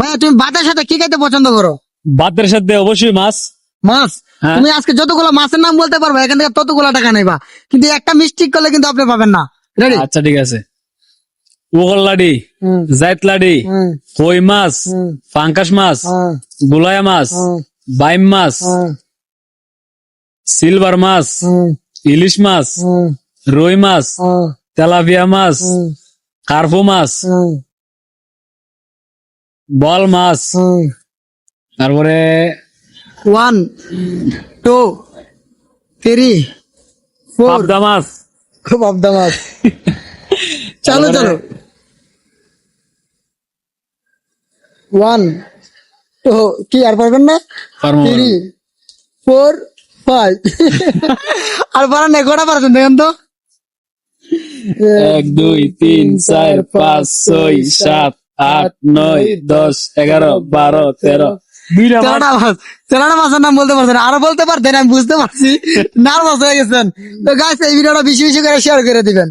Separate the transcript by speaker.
Speaker 1: ভাইয়া তুমি ভাতের সাথে কি খাইতে পছন্দ করো
Speaker 2: ভাতের সাথে অবশ্যই মাছ
Speaker 1: মাছ হ্যাঁ। তুমি আজকে যতগুলো মাছের নাম বলতে পারবে এখান থেকে ততগুলো টাকা নেবা কিন্তু একটা মিষ্টি করলে কিন্তু আপনি পাবেন না
Speaker 2: রেডি আচ্ছা ঠিক আছে উগল লাডি লাডি কই মাছ ফাঙ্কাস মাছ হ্যাঁ। গুলায়া মাছ বাইম মাছ হ্যাঁ। সিলভার মাছ ইলিশ মাছ রুই মাছ তেলাপিয়া মাছ কার্পো মাছ বল মাছ তারপরে
Speaker 3: ওয়ান টু থ্রি ফোর পাবদা মাছ খুব পাবদা মাছ চালো চালো ওয়ান টু কি আর পারবেন না থ্রি ফোর ফাইভ আর পারা নেই কটা পারছেন দেখেন তো
Speaker 2: এক দুই তিন চার পাঁচ ছয় সাত আট নয় দশ এগারো বারো তেরো
Speaker 1: মাছ মাছের নাম বলতে আরো বলতে পারতেন আমি বুঝতে পারছি নার্ভাস হয়ে গেছেন তো গাছ এই ভিডিওটা বেশি বেশি করে শেয়ার করে দিবেন